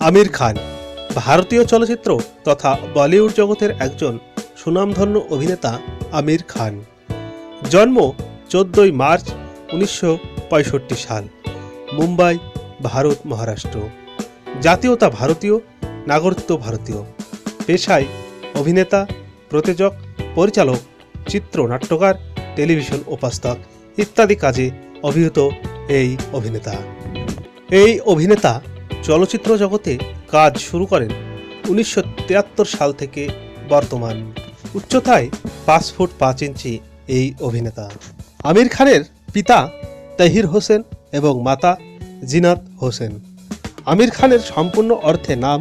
আমির খান, ভারতীয় চলচ্চিত্র তথা বলিউড জগতের একজন সুনামধন্য অভিনেতা আমির খান। জন্ম চোদ্দই মার্চ উনিশশো পঁয়ষট্টি সাল, মুম্বাই, ভারত, মহারাষ্ট্র। জাতীয়তা ভারতীয়, নাগরিকত্ব ভারতীয়। পেশায় অভিনেতা, প্রযোজক, পরিচালক চিত্র নাট্যকার টেলিভিশন উপাস্তাক ইত্যাদি কাজে অভিহিত এই অভিনেতা। এই অভিনেতা চলচ্চিত্র জগতে কাজ শুরু করেন উনিশশো তিয়াত্তর সাল থেকে বর্তমান। উচ্চতায় পাঁচ ফুট পাঁচ ইঞ্চি এই অভিনেতা। আমির খানের পিতা তাহির হোসেন এবং মাতা জিনাত হোসেন। আমির খানের সম্পূর্ণ অর্থে নাম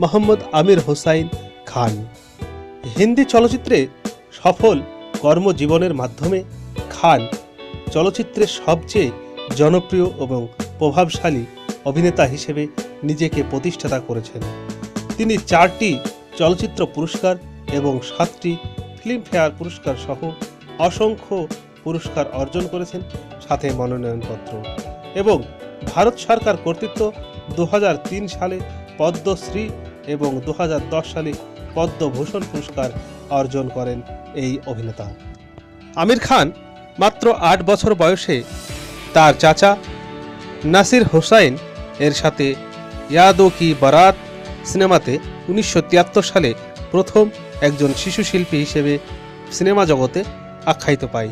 মোহাম্মদ আমির হোসাইন খান। হিন্দি চলচ্চিত্রে সফল কর্মজীবনের মাধ্যমে খান চলচ্চিত্রের সবচেয়ে জনপ্রিয় এবং প্রভাবশালী অভিনেতা হিসেবে নিজেকে প্রতিষ্ঠাতা করেছেন। তিনি চারটি চলচ্চিত্র পুরস্কার এবং সাতটি ফিল্মফেয়ার পুরস্কার সহ অসংখ্য পুরস্কার অর্জন করেছেন সাথে মনোনয়নপত্র। এবং ভারত সরকার কর্তৃত্ব দু হাজার তিন সালে পদ্মশ্রী এবং দু হাজার দশ সালে পদ্মভূষণ পুরস্কার অর্জন করেন এই অভিনেতা। আমির খান মাত্র আট বছর বয়সে তার চাচা নাসির হোসাইন এর সাথে ইয়াদো কি বারাত সিনেমাতে উনিশশো তিয়াত্তর সালে প্রথম একজন শিশু শিল্পী হিসেবে সিনেমা জগতে আখ্যায়িত পায়।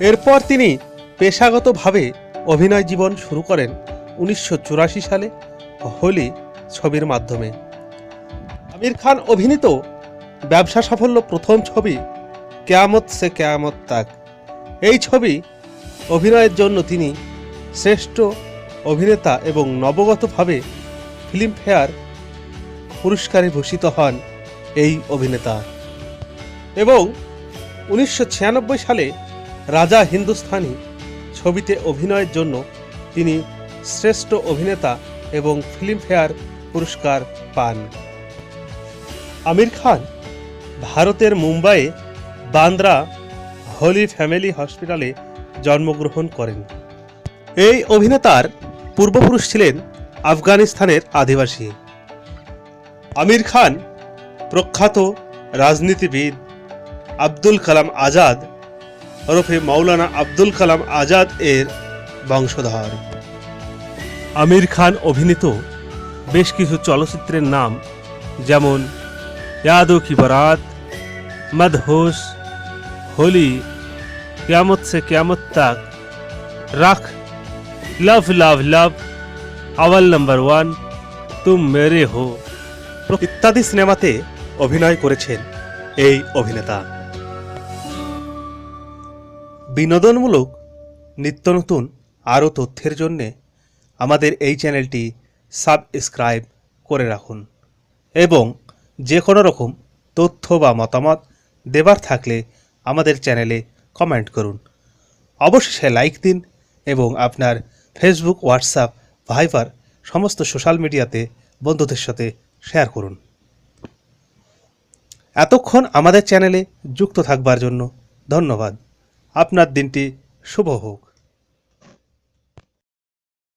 এরপর তিনি পেশাগতভাবে অভিনয় জীবন শুরু করেন উনিশশো চুরাশি সালে হোলি ছবির মাধ্যমে। আমির খান অভিনীত ব্যবসা সাফল্য প্রথম ছবি কেয়ামত সে কেয়ামত তাক। এই ছবি অভিনয়ের জন্য তিনি শ্রেষ্ঠ অভিনেতা এবং নবগতভাবে ফিল্মফেয়ার পুরস্কারে ভূষিত হন এই অভিনেতা। এবং উনিশশো ছিয়ানব্বই সালে রাজা হিন্দুস্থানি ছবিতে অভিনয়ের জন্য তিনি শ্রেষ্ঠ অভিনেতা এবং ফিল্মফেয়ার পুরস্কার পান। আমির খান ভারতের মুম্বাইয়ে বান্দ্রা হোলি ফ্যামিলি হসপিটালে জন্মগ্রহণ করেন। এই অভিনেতার পূর্বপুরুষ ছিলেন আফগানিস্তানের আদিবাসী। আমির খান প্রখ্যাত রাজনীতিবিদ আব্দুল কালাম আজাদ ওরফে মাওলানা আব্দুল কালাম আজাদ এর বংশধর। আমির খান অভিনীত বেশ কিছু চলচ্চিত্রের নাম যেমন ইয়াদো কি বরাত মদহোশ হোলি, ক্যামত সে ক্যামত তাক, রাখ लव लव लव अवल नंबर ওয়ান তুম মেরে হো ইত্যাদি সিনেমাতে অভিনয় করেছেন এই অভিনেতা বিনোদনমূলক নিত্য নতুন আরও তথ্যের জন্যে আমাদের এই চ্যানেলটি সাবস্ক্রাইব করে রাখুন এবং যে কোনো রকম তথ্য বা মতামত দেবার থাকলে আমাদের চ্যানেলে কমেন্ট করুন অবশেষে লাইক দিন এবং আপনার ফেসবুক হোয়াটসঅ্যাপ ভাইবার সমস্ত সোশ্যাল মিডিয়াতে বন্ধুদের সাথে শেয়ার করুন। এতক্ষণ আমাদের চ্যানেলে যুক্ত থাকবার জন্য ধন্যবাদ। আপনার দিনটি শুভ হোক।